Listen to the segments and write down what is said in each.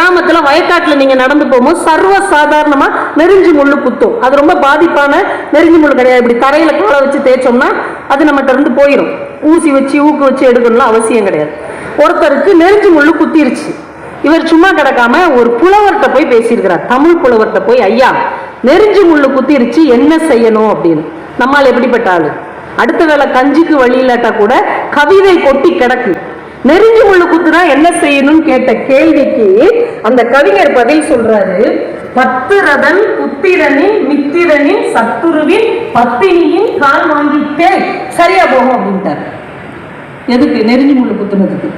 கிராமத்துல வயக்காட்டுல நீங்க நடந்து போகும்போது சர்வ சாதாரணமா நெருஞ்சி முள்ளு குத்தும். அது ரொம்ப பாதிப்பான நெருஞ்சி முள்ளு கிடையாது. இப்படி தரையில காலை வச்சு தேய்ச்சோம்னா அது நம்மகிட்ட இருந்து போயிடும் ஊசி வச்சு ஊக்கு வச்சு எடுக்கணும்லாம் அவசியம் கிடையாது. ஒருத்தருக்கு நெருஞ்சி முள்ளு குத்திருச்சு. இவர் சும்மா கிடக்காம ஒரு புலவர்கிட்ட போய் பேசியிருக்கிறார். தமிழ் புலவர்கிட்ட போய் ஐயா நெருஞ்சி முள்ளு குத்திருச்சு என்ன செய்யணும்? அப்படின்னு. நம்மால் எப்படிப்பட்ட ஆளு? அடுத்த வேளை கஞ்சிக்கு வழி இல்லாட்டா கூட கவிதை கொட்டி கிடக்கு. நெருங்கி முள்ளு குத்துனா என்ன செய்யணும்னு கேட்ட கேள்விக்கு அந்த கவிஞர் பதில் சொல்றாரு. பத்திரதன் புத்திரனின் மித்திரனின் சத்துருவின் பத்தினியின் கால் வாங்கிட்டே சரியா போகும் அப்படின்ட்டார். எதுக்கு? நெருஞ்சி முள்ளு குத்துனதுக்கு.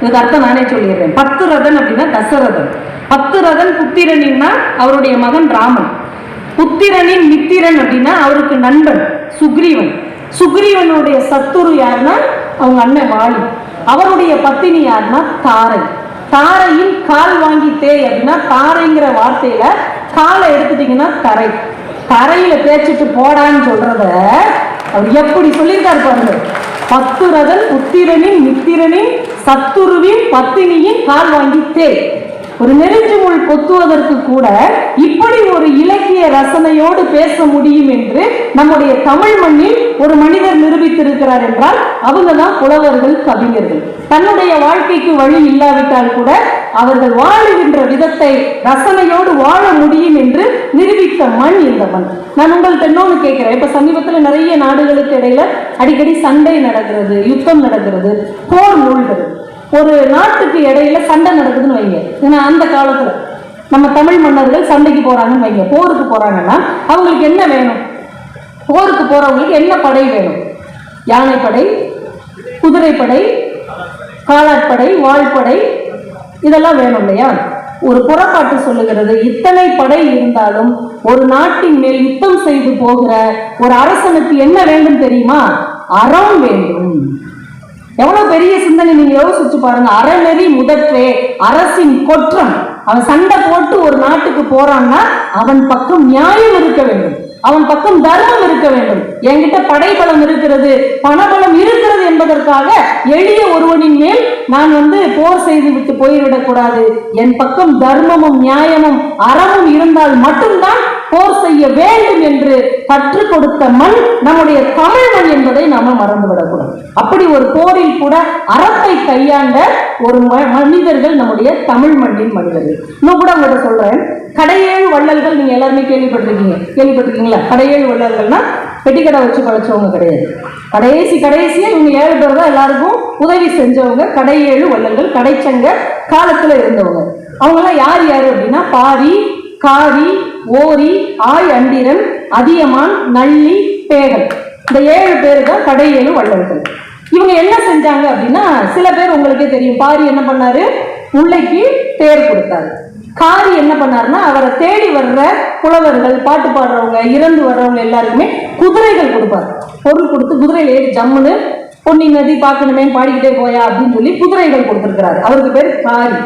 இதுக்கு அர்த்தம் நானே சொல்லிடுறேன். பத்து ரதன் அப்படின்னா தசரதன். பத்து ரதன் புத்திரனின்னா அவருடைய மகன் ராமன். புத்திரனின் மித்திரன் அப்படின்னா அவருக்கு நண்பன் சுக்ரீவன். சுக்ரீவனுடைய சத்துரு யாருன்னா அவங்க அண்ணன் வாலி. அவருடைய பத்தினி யாருன்னா தாரை. தாரையின் கால் வாங்கி தேய் அப்படின்னா தாரைங்கிற வார்த்தையில காலை எடுத்துட்டீங்கன்னா தரை. தரையில தேய்ச்சிட்டு போடான்னு சொல்றத அவர் எப்படி சொல்லியிருக்காரு பாருங்க. பத்துரதன் உத்திரனின் மித்திரனின் சத்துருவின் பத்தினியின் கால் வாங்கி தேய் ஒரு நெருஞ்சு முள் கொத்துவதற்கு கூட இப்படி ஒரு இலக்கிய ரசனையோடு பேச முடியும் என்று நம்முடைய தமிழ் மண்ணில் ஒரு மனிதர் நிரூபித்திருக்கிறார் என்றால் அவங்க தான் புலவர்கள் கவிஞர்கள். தன்னுடைய வாழ்க்கைக்கு வழி இல்லாவிட்டால் கூட அவர்கள் வாழுகின்ற விதத்தை ரசனையோடு வாழ முடியும் என்று நிரூபித்த மண் இந்த மண். நான் உங்கள்கிட்ட இன்னொன்று கேட்கிறேன். இப்ப சமீபத்துல நிறைய நாடுகளுக்கு இடையில அடிக்கடி சண்டை நடக்கிறது யுத்தம் நடக்கிறது போர் மூழ்கிறது ஒரு நாட்டுக்கு இடையில சண்டை நடக்குதுன்னு வைங்க. ஏன்னா அந்த காலத்துல நம்ம தமிழ் மன்னர்கள் சண்டைக்கு போறாங்கன்னு வைங்க. போருக்கு போறாங்கன்னா அவங்களுக்கு என்ன வேணும்? போருக்கு போறவங்களுக்கு என்ன படை வேணும்? யானைப்படை குதிரைப்படை காலாட்படை வாழ்படை இதெல்லாம் வேணும் இல்லையா? ஒரு புறப்பாட்டு சொல்லுகிறது இத்தனை படை இருந்தாலும் ஒரு நாட்டின் மேல் யுத்தம் செய்து போகிற ஒரு அரசனுக்கு என்ன வேண்டும் தெரியுமா? அறம் வேண்டும். எவ்வளவு பெரிய சிந்தனை நீங்க யோசிச்சு பாருங்க. அறநெறி முதற்றே அரசின் கொற்றம். அவன் சண்டை போட்டு ஒரு நாட்டுக்கு போறான்னா அவன் பக்கம் நியாயம் இருக்க வேண்டும். அவன் பக்கம் தர்மம் இருக்க வேண்டும். என்கிட்ட படைபலம் இருக்கிறது பணபலம் இருக்கிறது என்பதற்காக எளிய ஒருவனின் மேல் நான் வந்து போர் செய்து விட்டு போய்விடக்கூடாது. என் பக்கம் தர்மமும் நியாயமும் அறமும் இருந்தால் மட்டும்தான் போர் செய்ய வேண்டும் என்று கற்றுக் கொடுத்த மண் நம்முடைய தமிழ் மண் என்பதை நாம மறந்துவிடக்கூடாது. அப்படி ஒரு போரில் கூட அறத்தை கையாண்ட ஒரு ம- மனிதர்கள் நம்முடைய தமிழ் மண்ணின் மனிதர்கள். இன்னும் கூட உங்கள்கிட்ட சொல்றேன். கடையேழு வள்ளல்கள் நீங்க எல்லாருமே கேள்விப்பட்டிருக்கீங்க. கேள்விப்பட்டிருக்கீங்களா? கடையேழு வள்ளல்கள்னா பெட்டிக்கடை வச்சு படைச்சவங்க கிடையாது. கடைசி கடைசியா இவங்க ஏழு பேர் தான் எல்லாருக்கும் உதவி செஞ்சவங்க. கடையேழு வள்ளல்கள் கடைச்சங்க காலத்துல இருந்தவங்க. அவங்கெல்லாம் யார் யாரு அப்படின்னா பாரி காரி ஓரி ஆய் அண்டிரன் அதியமான் நள்ளி பேகல் இந்த ஏழு பேர் தான் கடையேழு வல்லவர்கள். இவங்க என்ன செஞ்சாங்க அப்படின்னா சில பேர் உங்களுக்கே தெரியும் பாரி என்ன பண்ணாரு? முல்லைக்கு பேர் கொடுத்தாரு. காரி என்ன பண்ணாருன்னா அவரை தேடி வர்ற புலவர்கள் பாட்டு பாடுறவங்க இறந்து வர்றவங்க எல்லாருக்குமே குதிரைகள் கொடுப்பாரு. பொருள் கொடுத்து குதிரையில ஏறி ஜம்முன்னு பொன்னி நதி பார்க்கணுமே பாடிக்கிட்டே போயா அப்படின்னு சொல்லி குதிரைகள் கொடுத்துருக்கிறாரு. அவருக்கு பேர் காரி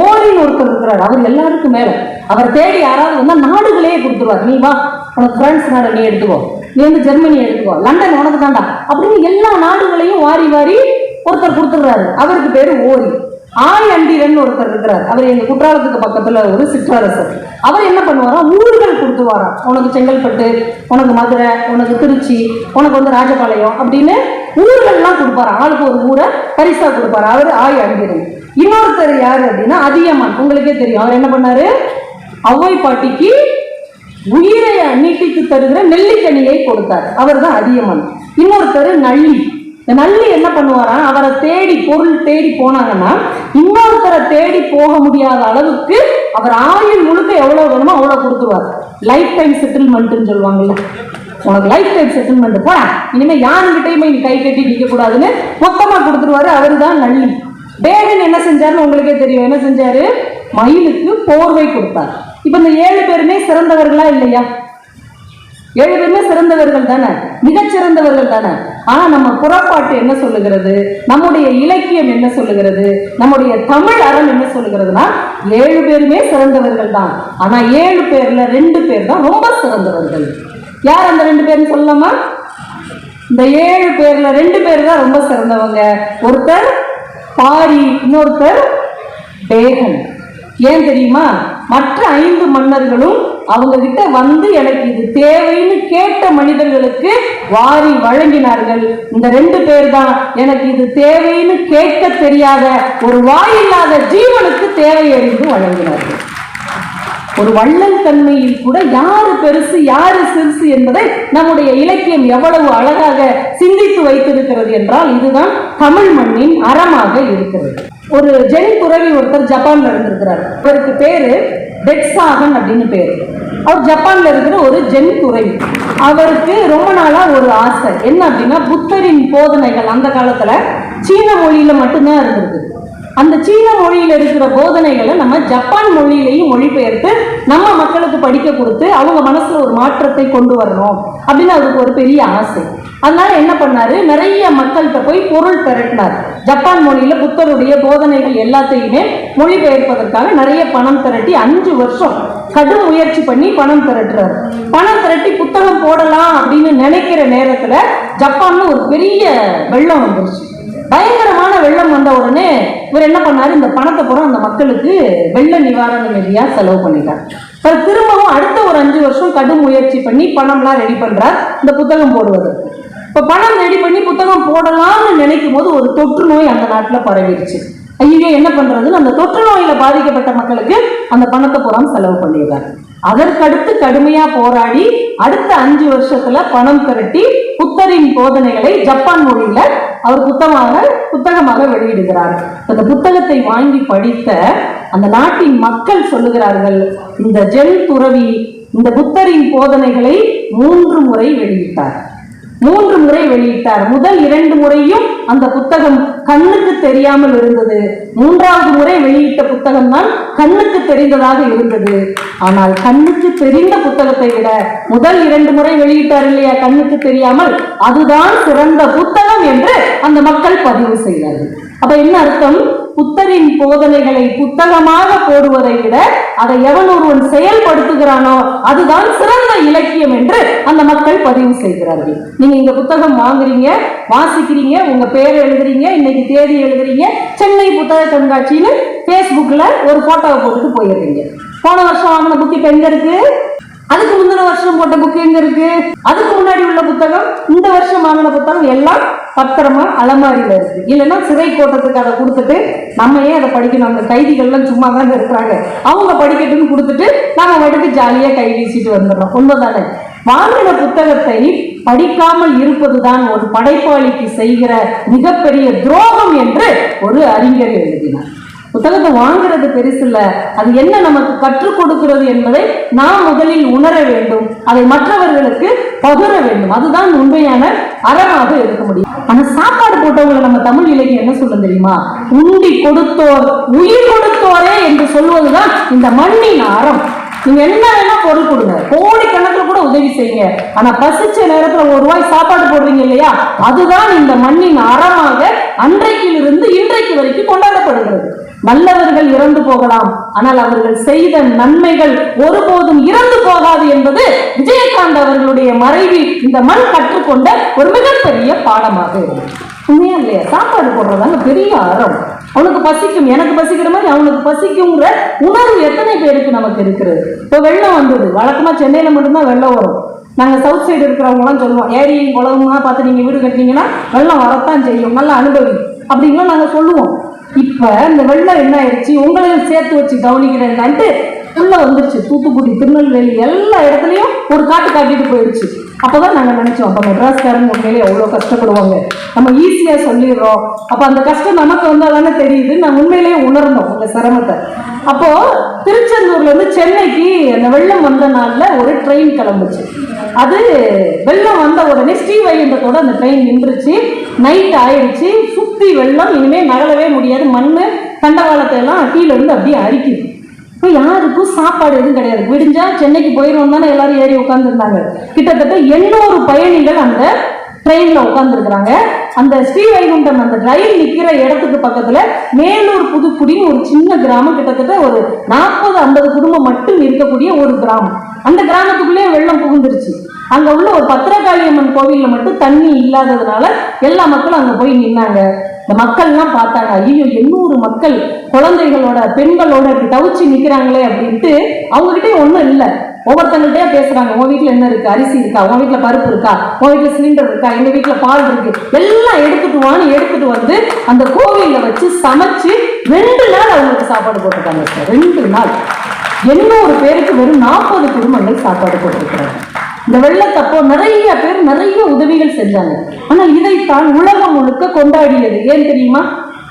ஓரின்னு ஒருத்தர் இருக்கிறார். அவர் எல்லாருக்கும் மேல. அவர் தேடி யாராவது வந்தா நாடுகளே கொடுத்துருவார். நீ வா உனக்கு பிரான்ஸ் நாடு நீ எடுத்துக்கோ. நீ வந்து ஜெர்மனி எடுத்துக்கோ. லண்டன் உனக்கு தாண்டா. அப்படின்னு எல்லா நாடுகளையும் வாரி வாரி ஒருத்தர் கொடுத்துடுறாரு அவருக்கு பேரு ஓரி. ஆய் அண்டிரன் ஒருத்தர் இருக்கிறார். அவர் எங்க குற்றாலத்துக்கு பக்கத்துல ஒரு சிற்றரசர். அவர் என்ன பண்ணுவாரா? ஊர்கள் கொடுத்துவாராம். உனக்கு செங்கல்பட்டு உனக்கு மதுரை உனக்கு திருச்சி உனக்கு வந்து ராஜபாளையம் அப்படின்னு ஊர்கள்லாம் கொடுப்பாரு. ஆளுக்கு ஒரு ஊரை பரிசா கொடுப்பாரு. அவர் ஆய் அண்டிரன் இன்னொருத்தர் யாரு அப்படின்னா அதியமான். உங்களுக்கே தெரியும். அவர் என்ன பண்ணாரு? அவ்வை பாட்டிக்கு உயிரை நீட்டித்து தருகிற நெல்லிக்கனியை கொடுத்தார். அவர் தான் அதியமான். இன்னொருத்தர் நள்ளி இந்த நள்ளி என்ன பண்ணுவாராம் அவரை தேடி பொருள் தேடி போனாங்கன்னா இன்னொருத்தரை தேடி போக முடியாத அளவுக்கு அவர் ஆயுள் முழுக்க எவ்வளவு வேணுமோ அவ்வளவு கொடுத்துருவார். லைஃப் டைம் செட்டில்மெண்ட்னு சொல்லுவாங்கல்ல. உனக்கு லைஃப் டைம் செட்டில்மெண்ட் போடா. இனிமேல் யாருக்கிட்டையுமே நீ கை கட்டி நிற்க கூடாதுன்னு மொத்தமாக கொடுத்துருவாரு அவரு தான் நல்லி பேகன் என்ன செஞ்சாருன்னு உங்களுக்கே தெரியும். என்ன செஞ்சாரு? மயிலுக்கு போர்வை கொடுத்தார். இப்ப இந்த ஏழு பேருமே சிறந்தவர்களா இல்லையா? ஏழு பேருமே சிறந்தவர்கள் தானே? மிகச் சிறந்தவர்கள் தானே? ஆனா நம்ம புறப்பாட்டு என்ன சொல்லுகிறது? நம்முடைய இலக்கியம் என்ன சொல்லுகிறது? நம்முடைய தமிழ் அறம் என்ன சொல்லுகிறதுனா ஏழு பேருமே சிறந்தவர்கள் தான். ஆனா ஏழு பேர்ல ரெண்டு பேர் தான் ரொம்ப சிறந்தவர்கள். யார் அந்த ரெண்டு பேரும் சொல்லலாமா? இந்த ஏழு பேர்ல ரெண்டு பேர் தான் ரொம்ப சிறந்தவங்க. ஒருத்தர் பாரி இன்னொருத்தர் பேகன். ஏன் தெரியுமா? மற்ற ஐந்து மன்னர்களும் அவங்க கிட்ட வந்து எனக்கு இது தேவைன்னு கேட்ட மனிதர்களுக்கு வாரி வழங்கினார்கள். இந்த ரெண்டு பேர் தான் எனக்கு இது தேவைன்னு கேட்க தெரியாத ஒரு வாயில்லாத ஜீவனுக்கு தேவை அறிந்து வழங்கினார்கள். ஒரு வள்ளல் தன்மையில் கூட யாரு பெருசு யாரு சிறுசு என்பதை நம்முடைய இலக்கியம் எவ்வளவு அழகாக சிந்தித்து வைத்திருக்கிறது என்றால் இதுதான் தமிழ் மண்ணின் அறமாக இருக்கிறது. ஒரு ஜென் துறவி ஒருத்தர் ஜப்பான்ல இருந்திருக்கிறார். அவருக்கு பேரு டெட்சாகன் அப்படின்னு பேரு. அவர் ஜப்பான்ல இருக்கிற ஒரு ஜென் துறவி. அவருக்கு ரொம்ப நாளா ஒரு ஆசை. என்ன அப்படின்னா புத்தரின் போதனைகள் அந்த காலத்துல சீன மொழியில மட்டும்தான் இருந்திருக்கு அந்த சீன மொழியில் இருக்கிற போதனைகளை நம்ம ஜப்பான் மொழியிலையும் மொழிபெயர்த்து நம்ம மக்களுக்கு படிக்க கொடுத்து அவங்க மனசுல ஒரு மாற்றத்தை கொண்டு வரணும் அப்படின்னு அதுக்கு ஒரு பெரிய ஆசை. அதனால என்ன பண்ணாரு? நிறைய மக்கள்கிட்ட போய் பொருள் திரட்டினார் ஜப்பான் மொழியில புத்தருடைய போதனைகள் எல்லாத்தையுமே மொழிபெயர்ப்பதற்காக நிறைய பணம் திரட்டி அஞ்சு வருஷம் கடும் முயற்சி பண்ணி பணம் திரட்டுறாரு. பணம் திரட்டி புத்தகம் போடலாம் அப்படின்னு நினைக்கிற நேரத்துல ஜப்பான்ல ஒரு பெரிய வெள்ளம் வந்துருச்சு. பயங்கரமான வெள்ளம் வந்த உடனே இவர் என்ன பண்ணாரு? இந்த பணத்தை பூரா அந்த மக்களுக்கு வெள்ள நிவாரண நிதியா செலவு பண்ணிட்டார். அப்புறம் திரும்பவும் அடுத்த ஒரு அஞ்சு வருஷம் கடும் முயற்சி பண்ணி பணம்லாம் ரெடி பண்றார். இந்த புத்தகம் போடுவது. இப்ப பணம் ரெடி பண்ணி புத்தகம் போடலாம்னு நினைக்கும் போது ஒரு தொற்று நோய் அந்த நாட்டுல பரவிடுச்சு ஐயோ என்ன பண்றதுன்னு அந்த தொற்று நோயில பாதிக்கப்பட்ட மக்களுக்கு அந்த பணத்தை பூரா செலவு பண்ணிடுறாங்க. அதற்கடுத்து கடுமையா போராடி அடுத்த அஞ்சு வருஷத்துல பணம் திரட்டி புத்தரின் போதனைகளை ஜப்பான் மொழியில அவர் புத்தகமாக புத்தகமாக வெளியிடுகிறார். அந்த புத்தகத்தை வாங்கி படித்த அந்த நாட்டின் மக்கள் சொல்லுகிறார்கள் இந்த ஜென் துறவி இந்த புத்தரின் போதனைகளை மூன்று முறை வெளியிட்டார். மூன்று முறை வெளியிட்டார். முதல் இரண்டு முறையும் அந்த புத்தகம் கண்ணுக்கு தெரியாமல் இருந்தது. மூன்றாவது முறை வெளியிட்ட புத்தகம் தான் கண்ணுக்கு தெரிந்ததாக இருந்தது. ஆனால் கண்ணுக்கு தெரிந்த புத்தகத்தை விட முதல் இரண்டு முறை வெளியிட்டார் இல்லையா? கண்ணுக்கு தெரியாமல் அதுதான் சிறந்த புத்தகம் என்று அந்த மக்கள் பதிவு செய்தார்கள். அப்ப என்ன அர்த்தம்? புத்தரின் போதனைகளை புத்தகமாக போடுவதை விட அதை எவன் ஒருவன் செயல்படுத்துகிறானோ அதுதான் சிறந்த இலக்கியம் என்று அந்த மக்கள் பதிவு செய்கிறார்கள். நீங்க இந்த புத்தகம் வாங்குறீங்க வாசிக்கிறீங்க உங்க பேர் எழுதுறீங்க இன்னைக்கு தேதி எழுதுறீங்க சென்னை புத்தக கண்காட்சின்னு ஃபேஸ்புக்கில் ஒரு போட்டோவை போட்டுட்டு போயிடுறீங்க. போன வருஷம் வாங்கின புக் இப்ப எங்க அதுக்கு முந்தின வருஷம் போட்ட புக் எங்க இருக்கு? அதுக்கு முன்னாடி உள்ள புத்தகம் இந்த வருஷம் வாங்கின புத்தகம் எல்லாம் பத்திரமா அலமாரியில இருக்கு. இல்லைன்னா சிறை கோட்டத்துக்கு அதை கொடுத்துட்டு நம்ம ஏன் அதை படிக்கணும்? அந்த கைதிகள்லாம் சும்மா தான் இருக்கிறாங்க. அவங்க படிக்கட்டும்னு கொடுத்துட்டு நாம மட்டுக்கு ஜாலியா கை வீசிட்டு வந்துடுறோம். உண்மைதானே? வாங்கின புத்தகத்தை படிக்காமல் இருப்பதுதான் ஒரு படைப்பாளிக்கு செய்கிற மிகப்பெரிய துரோகம் என்று ஒரு அறிஞர் எழுதினார். புத்தகத்தை வாங்குறது பெருசு இல்ல அது என்ன நமக்கு கற்றுக் கொடுக்கிறது என்பதை நாம் முதலில் உணர வேண்டும். அதை மற்றவர்களுக்கு பகிர வேண்டும். அதுதான் உண்மையான அறமாக இருக்க முடியும். ஆனா சாப்பாடு போட்டவங்களை நம்ம தமிழ் இலக்கியம் என்ன சொல்ல தெரியுமா? உண்டி கொடுத்தோர் உயிர் கொடுத்தோரே என்று சொல்வதுதான் இந்த மண்ணின் அறம். நீங்க என்ன வேணா பொருள் கொடுங்க. கோடிக்கணக்கில் கூட உதவி செய்யுங்க. ஆனா பசிச்ச நேரத்துல ஒரு ரூபாய் சாப்பாடு போடுறீங்க இல்லையா? அதுதான் இந்த மண்ணின் அறமாக அன்றைக்கிலிருந்து இன்றைக்கு வரைக்கும் கொண்டாடப்படுகிறது. நல்லவர்கள் இறந்து போகலாம். ஆனால் அவர்கள் செய்த நன்மைகள் ஒருபோதும் இறந்து போகாது என்பது விஜயகாந்த் அவர்களுடைய மறைவில் இந்த மண் கற்றுக்கொண்ட ஒரு மிகப்பெரிய பாடமாக இருக்கும் உண்மையா இல்லையா? சாப்பாடு போடுறதாங்க பெரிய அறம் அவனுக்கு பசிக்கும் எனக்கு பசிக்கிற மாதிரி அவனுக்கு பசிக்குங்கிற உணர்வு எத்தனை பேருக்கு நமக்கு இருக்கிறது? இப்போ வெள்ளம் வந்தது. வழக்கமாக சென்னையில் மட்டும்தான் வெள்ளம் வரும். நாங்கள் சவுத் சைடு இருக்கிறவங்களாம் சொல்லுவோம் ஏரியும் குளமுமா பார்த்து நீங்கள் வீடு கட்டினீங்கன்னா வெள்ளம் வரத்தான் செய்யும். நல்லா அனுபவி. அப்படின்லாம் நாங்கள் சொல்லுவோம். இப்ப இந்த வெள்ளம் என்ன ஆயிடுச்சு? உங்களையும் சேர்த்து வச்சு கவனிக்கிறேன்ட்டு உள்ளே வந்துருச்சு. தூத்துக்குடி திருநெல்வேலி எல்லா இடத்துலையும் ஒரு காட்டு காட்டிட்டு போயிடுச்சு. அப்போ தான் நாங்கள் நினச்சோம் அப்போ மெட்ராஸ்காரங்க உண்மையிலே எவ்வளோ கஷ்டப்படுவாங்க. நம்ம ஈஸியாக சொல்லிடுறோம். அப்போ அந்த கஷ்டம் நமக்கு வந்தால் தானே தெரியுது. நான் உண்மையிலேயே உணர்ந்தோம் உங்க சிரமத்தை. அப்போது திருச்செந்தூர்லேருந்து சென்னைக்கு அந்த வெள்ளம் வந்த நாளில் ஒரு ட்ரெயின் கிளம்புச்சு. அது வெள்ளம் வந்த உடனே ஸ்ரீவைகுண்டத்தோட அந்த ட்ரெயின் நின்றுச்சு. நைட் ஆயிடுச்சு. சுற்றி வெள்ளம். இனிமேல் நகலவே முடியாது. மண் தண்டவாளத்தை எல்லாம் கீழே இருந்து அப்படியே அரிக்குது. இப்போ யாருக்கும் சாப்பாடு எதுவும் கிடையாது. விடிஞ்சா சென்னைக்கு போயிடும் தானே எல்லாரும் ஏறி உட்காந்துருந்தாங்க கிட்டத்தட்ட எண்ணூறு பயணிகள் அந்த ட்ரெயின்ல உட்காந்துருக்குறாங்க அந்த ஸ்ரீவைகுண்டம் அந்த ரயில் நிக்கிற இடத்துக்கு பக்கத்துல மேலூர் புதுக்குடின்னு ஒரு சின்ன கிராமம் கிட்டத்தட்ட ஒரு நாற்பது ஐம்பது குடும்பம் மட்டும் இருக்கக்கூடிய ஒரு கிராமம். அந்த கிராமத்துக்குள்ளேயே வெள்ளம் புகுந்துருச்சு. அங்க உள்ள ஒரு பத்திரகாளியம்மன் கோவில்ல மட்டும் தண்ணி இல்லாததுனால எல்லா மக்களும் அங்க போய் நின்னாங்க. இந்த மக்கள்லாம் பார்த்தாங்க ஐயோ எண்ணூறு மக்கள் குழந்தைகளோட பெண்களோட இப்படி தவிச்சு நிற்கிறாங்களே அப்படின்ட்டு அவங்க ஒன்றும் இல்லை. ஒவ்வொருத்தங்கள்ட்டே பேசுறாங்க உன் வீட்டில் என்ன இருக்கு? அரிசி இருக்கா? உன் வீட்டில் பருப்பு இருக்கா? உன் வீட்டுல சிலிண்டர் இருக்கா? எங்க வீட்டில் பால் இருக்கு? எல்லாம் எடுத்துட்டு வான்னு எடுத்துட்டு வந்து அந்த கோவிலில் வச்சு சமைச்சு ரெண்டு நாள் அவங்களுக்கு சாப்பாடு போட்டுருக்காங்க. ரெண்டு நாள். எண்ணூறு பேருக்கு வெறும் நாற்பது குடும்பங்கள் சாப்பாடு போட்டிருக்கிறாங்க. இந்த வெள்ளத்தப்போ நிறைய பேர் நிறைய உதவிகள் செஞ்சாங்க. ஆனால் இதைத்தான் உலகம் முழுக்க கொண்டாடியது. ஏன் தெரியுமா?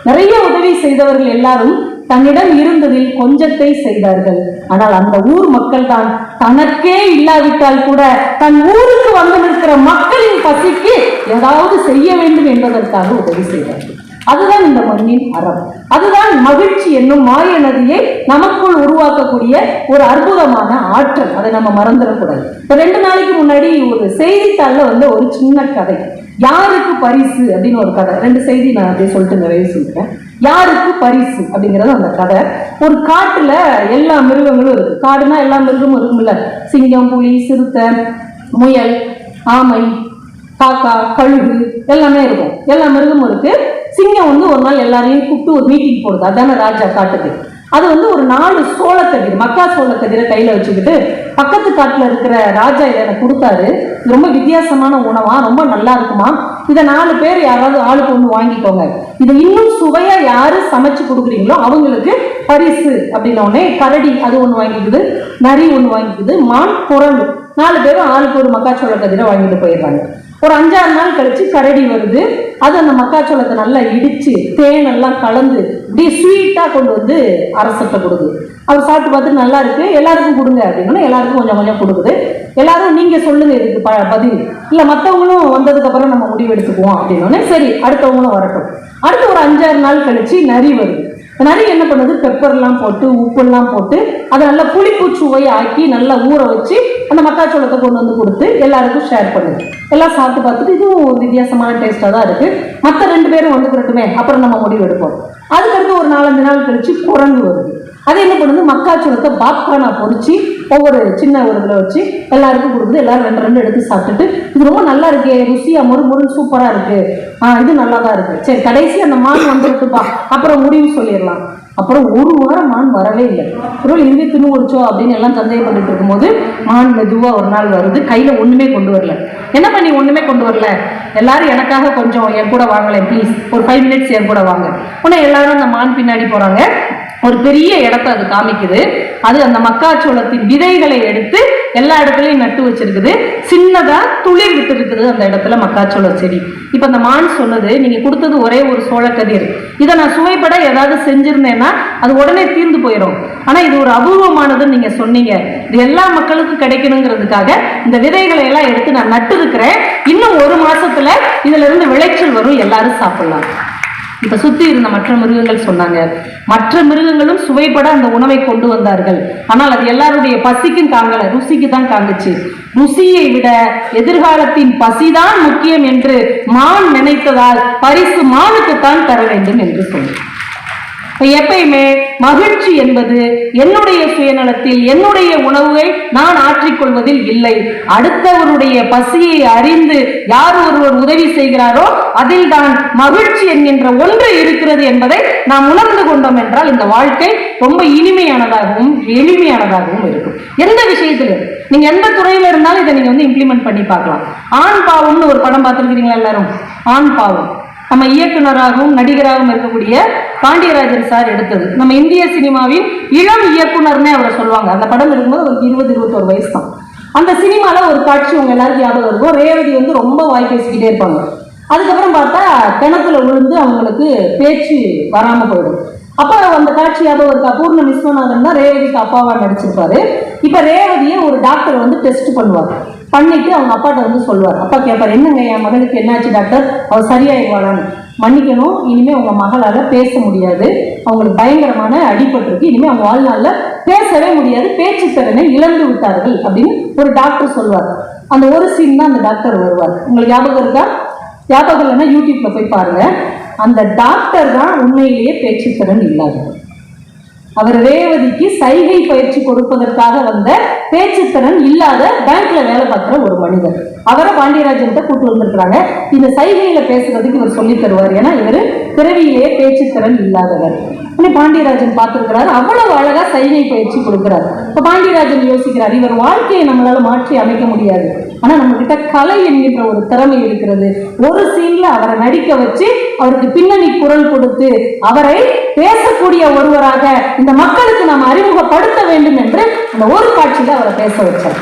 நிறைய உதவி செய்தவர்கள் எல்லாரும் தன்னிடம் இருந்ததில் கொஞ்சத்தை செய்தார்கள். ஆனால் அந்த ஊர் மக்கள் தான் தனக்கே இல்லாவிட்டால் கூட தன் ஊருக்கு வந்து நிற்கிற மக்களின் பசிக்கு ஏதாவது செய்ய வேண்டும் என்பதற்காக உதவி செய்தார்கள். அதுதான் இந்த மண்ணின் அறம். அதுதான் மகிழ்ச்சி என்னும் மாய நதியை நமக்குள் உருவாக்கக்கூடிய ஒரு அற்புதமான ஆற்றல். அதை நம்ம மறந்துடக்கூடாது. இப்ப ரெண்டு நாளைக்கு முன்னாடி ஒரு செய்தித்தாள்ல வந்து ஒரு சின்ன கதை. யாருக்கு பரிசு அப்படின்னு ஒரு கதை. ரெண்டு செய்தி நான் அப்படியே சொல்லிட்டு நிறைய சொல்லிட்டேன் யாருக்கு பரிசு அப்படிங்கிறது அந்த கதை. ஒரு காட்டுல எல்லா மிருகங்களும் இருக்கு. காடுனா எல்லா மிருகமும் இருக்கும்ல. சிங்கம் புலி சிறுத்தை முயல் ஆமை காக்கா கழுகு எல்லாமே இருக்கும். எல்லா மிருகமும் இருக்கு. சிங்கம் வந்து ஒரு நாள் எல்லாரையும் கூப்பிட்டு ஒரு மீட்டிங் போடுது. அதான ராஜா காட்டுக்கு அது வந்து ஒரு நாலு சோளக்கதிர் மக்கா சோளக்கதிரை கையில வச்சுக்கிட்டு பக்கத்து காட்டுல இருக்கிற ராஜா இதை எனக்கு கொடுத்தாரு. இது ரொம்ப வித்தியாசமான உணவா ரொம்ப நல்லா இருக்குமா? இதை நாலு பேர் யாராவது ஆளுக்கு ஒன்று வாங்கிக்கோங்க. இதை இன்னும் சுவையா யாரு சமைச்சு கொடுக்குறீங்களோ அவங்களுக்கு பரிசு அப்படின்ன உடனே கரடி அது ஒன்று வாங்கிக்குது நரி ஒன்று வாங்கிக்குது மான் குரங்கு. நாலு பேரும் ஆளுக்கு ஒரு மக்காச்சோள கதிரை வாங்கிட்டு போயிடுறாங்க. ஒரு அஞ்சாறு நாள் கழிச்சு கரடி வருது. அது அந்த மக்காச்சோளத்தை நல்லா இடிச்சு தேன் எல்லாம் கலந்து அப்படியே ஸ்வீட்டாக கொண்டு வந்து அரசத்தை கொடுக்குது. அவர் சாப்பிட்டு பார்த்து நல்லா இருக்கு. எல்லாருக்கும் கொடுங்க அப்படின்னா எல்லாருக்கும் கொஞ்சம் கொஞ்சம் கொடுக்குது. எல்லாரும் நீங்க சொல்லுங்க இதுக்கு ப பதில். இல்லை மற்றவங்களும் வந்ததுக்கு அப்புறம் நம்ம முடிவு எடுத்துக்குவோம் அப்படின்னோடனே சரி அடுத்தவங்களும் வரட்டும். அடுத்து ஒரு அஞ்சாறு நாள் கழிச்சு நரி வருது. நரி என்ன பண்ணுது? பெப்பர்லாம் போட்டு உப்புலாம் போட்டு அதை நல்லா புளிப்பு சுவை ஆக்கி நல்லா ஊற வச்சு அந்த மக்காச்சோளத்தை கொண்டு வந்து கொடுத்து எல்லாருக்கும் ஷேர் பண்ணுது எல்லாம் சாப்பிட்டு பார்த்துட்டு இதுவும் ஒரு வித்தியாசமான டேஸ்ட்டாக தான் இருக்குது மற்ற ரெண்டு பேரும் வந்துக்கிறட்டுமே அப்புறம் நம்ம முடிவு எடுப்போம். அதுக்கடுத்து ஒரு நாலஞ்சு நாள் கழிச்சு குரங்கு வருது. அது என்ன பண்ணுது? மக்காச்சோளத்தை பாப்கார்னா பொறிச்சு ஒவ்வொரு சின்ன ஒரு இதில் வச்சு எல்லாருக்கும் கொடுக்குது. எல்லாரும் ரெண்டு ரெண்டு எடுத்து சாப்பிட்டுட்டு இது ரொம்ப நல்லா இருக்கே ருசியாக மொறு மொறுன்னு சூப்பராக இருக்கு. ஆ இது நல்லா தான் இருக்குது சரி கடைசி அந்த மான் வந்துருக்குப்பா. அப்புறம் முடிவு சொல்லிடலாம். அப்புறம் ஒரு வாரம் மான் வரவே இல்லை. ஒரு இதுவே தின்னு முடிச்சோ அப்படின்னு எல்லாம் சந்தேகப்பட்டுட்டு இருக்கும்போது மான் மெதுவாக ஒரு நாள் வருது. கையில் ஒன்றுமே கொண்டு வரல. என்ன பண்ணி ஒன்றுமே கொண்டு வரல? எல்லாரும் எனக்காக கொஞ்சம் என் கூட வாங்கலேன் ப்ளீஸ் ஒரு ஃபைவ் மினிட்ஸ் என் கூட வாங்க. உடனே எல்லாரும் அந்த மான் பின்னாடி போகிறாங்க ஒரு பெரிய இடத்த அது காமிக்குது. அது அந்த மக்காச்சோளத்தின் விதைகளை எடுத்து எல்லா இடத்துலையும் நட்டு வச்சிருக்குது. சின்னதா துளிர் விட்டு இருக்குது அந்த இடத்துல மக்காச்சோள செடி. இப்ப அந்த மான் சொன்னது நீங்க கொடுத்தது ஒரே ஒரு சோளக்கதிர். இதை நான் சுவைப்பட ஏதாவது செஞ்சிருந்தேன்னா அது உடனே தீர்ந்து போயிடும் ஆனா இது ஒரு அபூர்வமானதுன்னு நீங்க சொன்னீங்க. இது எல்லா மக்களுக்கும் கிடைக்கணுங்கிறதுக்காக இந்த விதைகளை எல்லாம் எடுத்து நான் நட்டு இருக்கிறேன் இன்னும் ஒரு மாசத்துல இதுல இருந்து விளைச்சல் வரும் எல்லாரும் சாப்பிடலாம். இப்ப சுத்தி இருந்த மற்ற மிருகங்கள் சொன்னாங்க. மற்ற மிருகங்களும் சுவைப்பட அந்த உணவை கொண்டு வந்தார்கள். ஆனால் அது எல்லாருடைய பசிக்கும் தாங்கல ருசிக்கு தான் தாங்குச்சு. ருசியை விட எதிர்காலத்தின் பசிதான் முக்கியம் என்று மான் நினைத்ததால் பரிசு மானுக்குத்தான் தர வேண்டும் என்று சொன்னார் எப்பயுமே மகிழ்ச்சி என்பது என்னுடைய சுயநலத்தில் என்னுடைய உணவை நான் ஆற்றிக்கொள்வதில் இல்லை. அடுத்தவருடைய பசியை அறிந்து யார் ஒருவர் உதவி செய்கிறாரோ அதில் தான் மகிழ்ச்சி என்கின்ற ஒன்று இருக்கிறது என்பதை நாம் உணர்ந்து கொண்டோம் என்றால் இந்த வாழ்க்கை ரொம்ப இனிமையானதாகவும் எளிமையானதாகவும் இருக்கும். எந்த விஷயத்திலும் நீங்க எந்த துறையில இருந்தாலும் இதை நீங்க வந்து இம்ப்ளிமெண்ட் பண்ணி பார்க்கலாம். ஆண் பாவம்னு ஒரு படம் பார்த்துருக்கீங்களா எல்லாரும்? ஆண் பாவம். நம்ம இயக்குனராகவும் நடிகராகவும் இருக்கக்கூடிய பாண்டியராஜன் சார் எடுத்தது. நம்ம இந்திய சினிமாவின் இளம் இயக்குனர்னே அவரை சொல்லுவாங்க. அந்த படம் இருக்கும்போது ஒரு இருபது இருபத்தோரு வயசு தான். அந்த சினிமாவில் ஒரு காட்சி உங்க எல்லாருக்கும் ஞாபகம் இருக்கும் ரேவதி வந்து ரொம்ப வாய் பேசிக்கிட்டே இருப்பாங்க. அதுக்கப்புறம் பார்த்தா கிணத்துல விழுந்து அவங்களுக்கு பேச்சு வராமல் போயிடும். அப்போ அந்த காட்சி ஞாபகம் இருக்கா? பூர்ண விஸ்வநாதன் தான் ரேவதிக்கு அப்பாவா நடிச்சிருப்பாரு. இப்போ ரேவதியை ஒரு டாக்டர் வந்து டெஸ்ட் பண்ணுவார். பண்ணிட்டு அவங்க அப்பாட்ட வந்து சொல்லுவார். அப்பா கேட்பார் என்னங்க என் மகனுக்கு என்னாச்சு டாக்டர்? அவர் சரியாயிடுவாளான்னு. மன்னிக்கணும் இனிமே உங்க மகளால பேச முடியாது. அவங்களுக்கு பயங்கரமான அடிபட்டிருக்கு இனிமே அவங்க வாழ்நாள்ல பேசவே முடியாது. பேச்சு திறனை இழந்து விட்டார்கள் அப்படின்னு ஒரு டாக்டர் சொல்வார் அந்த ஒரு சீன் தான் அந்த டாக்டர் வருவார். உங்களுக்கு ஞாபகம் இருக்கா? ஞாபகம் இல்லைன்னா யூடியூப்ல போய் பாருங்க. அந்த டாக்டர் தான் உண்மையிலேயே பேச்சு திறன் இல்லாதவர். அவர் ரேவதிக்கு சைகை பயிற்சி கொடுப்பதற்காக வந்த பேச்சுத்திறன் இல்லாத பேங்க்ல வேலை பார்க்குற ஒரு மனிதர். அவரை பாண்டியராஜன் கூட்டு வந்திருக்கிறாங்க. இந்த சைகையில பேசுறதுக்கு இவர் சொல்லி தருவார். ஏன்னா இவர் பிறவியிலேயே பேச்சுத்திறன் இல்லாதவர். உடனே பாண்டியராஜன் பார்த்திருக்கிறாரு. அவ்வளவு அழகா சைகை பயிற்சி கொடுக்கிறார். இப்ப பாண்டியராஜன் யோசிக்கிறார் இவர் வாழ்க்கையை நம்மளால மாற்றி அமைக்க முடியாது. ஆனா நம்ம கிட்ட கலை என்கின்ற ஒரு திறமை இருக்கிறது. ஒரு சீன்ல அவரை நடிக்க வச்சு அவருக்கு பின்னணி குரல் கொடுத்து அவரை பேசக்கூடிய ஒருவராக இந்த மக்களுக்கு நாம் அறிமுகப்படுத்த வேண்டும் என்று அந்த ஒரு காட்சியில அவரை பேச வச்சார்.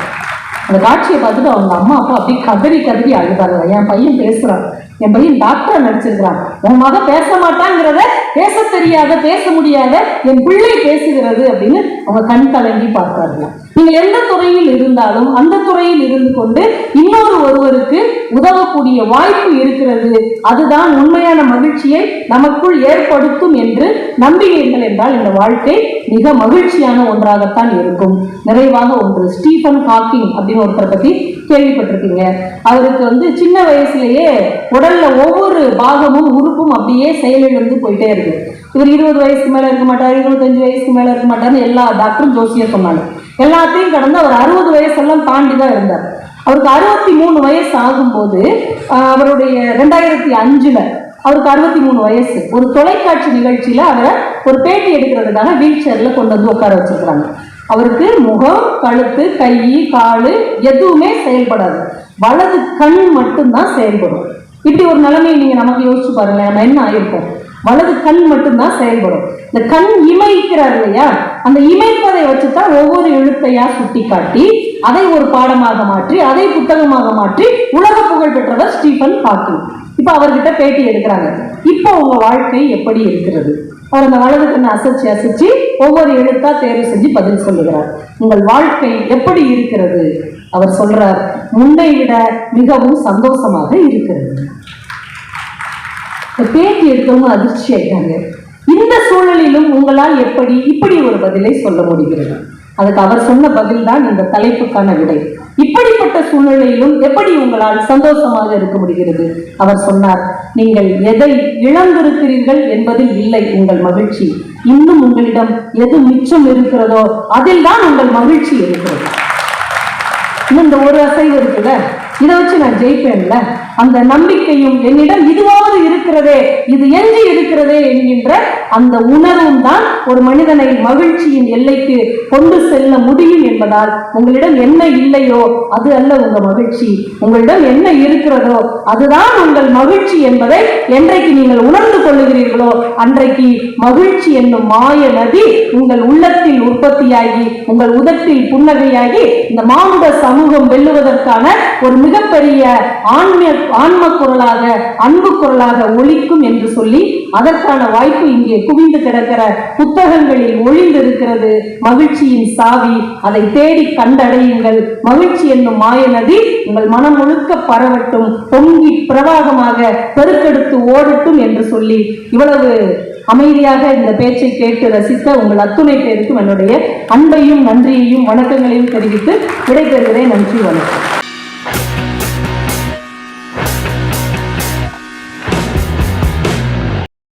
அந்த காட்சியை பார்த்துட்டு அவங்க அம்மா அப்பா அப்படியே கதறி கதறி அழுதாங்க. என் பையன் பேசுறான். என் பையன் டாக்டரா நடிச்சிருக்கிறான். உன் மக பேச மாட்டாங்கிறத பேச தெரியாத பேச முடியாத என் பிள்ளை பேசுகிறது அப்படின்னு அவங்க கண் கலங்கி பார்த்தார்கள். நீங்கள் எந்த துறையில் இருந்தாலும் அந்த துறையில் இருந்து கொண்டு இன்னொரு ஒருவருக்கு உதவக்கூடிய வாய்ப்பு இருக்கிறது. அதுதான் உண்மையான மகிழ்ச்சியை நமக்குள் ஏற்படுத்தும் என்று நம்புகிறீர்கள் என்றால் இந்த வாழ்க்கை மிக மகிழ்ச்சியான ஒன்றாகத்தான் இருக்கும். நிறைவாக ஒன்று ஸ்டீஃபன் ஹாக்கிங் அப்படின்னு ஒருத்தரை பத்தி கேள்விப்பட்டிருக்கீங்க அவருக்கு வந்து சின்ன வயசுலயே உடல்ல ஒவ்வொரு பாகமும் உறுப்பும் அப்படியே செயலிழந்து போயிட்டே இருக்கு. இவர் இருபது வயசுக்கு மேல இருக்க மாட்டார் இருபத்தஞ்சு வயசுக்கு மேல இருக்க மாட்டார்னு எல்லா டாக்டரும் ஜோசியர் சொன்னாங்க. எல்லாத்தையும் கடந்து அவர் அறுபது வயசெல்லாம் தாண்டி தான் இருந்தார். அவருக்கு அறுபத்தி மூணு வயசு ஆகும்போது அவருடைய ரெண்டாயிரத்தி அஞ்சுல அவருக்கு அறுபத்தி மூணு வயசு. ஒரு தொலைக்காட்சி நிகழ்ச்சியில அவரை ஒரு பேட்டி எடுக்கிறதுக்காக வீல் சேர்ல கொண்டு வந்து உட்கார வச்சிருக்கிறாங்க. அவருக்கு முகம் கழுத்து கை காலு எதுவுமே செயல்படாது. வலது கண் மட்டும்தான் செயல்படும். இப்படி ஒரு நிலைமையை நீங்க நமக்கு யோசிச்சு பாருங்களேன் நம்ம என்ன ஆயிருக்கோம்? வலது கண் மட்டும்தான் செயல்படும். இந்த கண் இமைக்கிறார் இல்லையா? அந்த இமைப்பதை வச்சுதான் ஒவ்வொரு எழுத்தையா சுட்டி காட்டி அதை ஒரு பாடமாக மாற்றி அதை புத்தகமாக மாற்றி உலக புகழ் பெற்றவர் ஸ்டீஃபன் ஹாக்கிங். இப்ப அவர்கிட்ட பேட்டி எடுக்கிறாங்க. இப்போ உங்க வாழ்க்கை எப்படி இருக்கிறது? அவர் அந்த வலது கண்ணை அசைச்சு அசைச்சு ஒவ்வொரு எழுத்தா தேர்வு செஞ்சு பதில் சொல்லுகிறார். உங்கள் வாழ்க்கை எப்படி இருக்கிறது? அவர் சொல்றார் முன்னை விட மிகவும் சந்தோஷமாக இருக்கிறது. பேட்டி எடுத்தவங்க அதிர்ச்சி ஆயிட்டாங்க. இந்த சூழலிலும் உங்களால் எப்படி இப்படி ஒரு பதிலை சொல்ல முடிகிறது? அதுக்கு அவர் சொன்ன பதில் தான் இந்த தலைப்புக்கான விடை. இப்படிப்பட்ட சூழ்நிலையிலும் எப்படி உங்களால் சந்தோஷமாக இருக்க முடிகிறது? அவர் சொன்னார் நீங்கள் எதை இழந்திருக்கிறீர்கள் என்பதில் இல்லை உங்கள் மகிழ்ச்சி. இன்னும் உங்களிடம் எது மிச்சம் இருக்கிறதோ அதில் தான் உங்கள் மகிழ்ச்சி இருக்கிறது. இந்த ஒரு அசைவு இருக்குல்ல இதை வச்சு நான் ஜெயிப்பேன்ல. அந்த நம்பிக்கையும் என்னிடம் இதுவாவது இருக்கிறதே இது எஞ்சி இருக்கிறதே என்கின்ற அந்த உணர்வும் தான் ஒரு மனிதனை மகிழ்ச்சியின் எல்லைக்கு கொண்டு செல்ல முடியும் என்பதால் உங்களிடம் என்ன இல்லையோ அது அல்ல உங்க மகிழ்ச்சி. உங்களிடம் என்ன இருக்கிறதோ அதுதான் உங்கள் மகிழ்ச்சி என்பதை என்றைக்கு நீங்கள் உணர்ந்து கொள்ளுகிறீர்களோ அன்றைக்கு மகிழ்ச்சி என்னும் மாய நதி உங்கள் உள்ளத்தில் உற்பத்தியாகி உங்கள் உதட்டில் புன்னகையாகி இந்த மானுட சமூகம் வெல்லுவதற்கான ஒரு மிகப்பெரிய ஆன்ம ஆன்ம குரலாக அன்பு குரலாக ஒலிக்கும் என்று சொல்லி அதற்கான வாய்ப்பு இங்கே குவிந்து கிடக்கிற புத்தகங்களில் ஒளிந்து இருக்கிறது மகிழ்ச்சியின் சாவி அதை தேடி கண்டடையுங்கள். மகிழ்ச்சி என்னும் மாய நதி உங்கள் மனம் முழுக்க பரவட்டும் பொங்கி பிரவாகமாக பெருக்கெடுத்து ஓடட்டும் என்று சொல்லி இவ்வளவு அமைதியாக இந்த பேச்சை கேட்டு ரசித்த உங்கள் அத்துணை பேருக்கும் என்னுடைய அன்பையும் நன்றியையும் வணக்கங்களையும் தெரிவித்து விடைபெறுகிறேன். நன்றி வணக்கம்.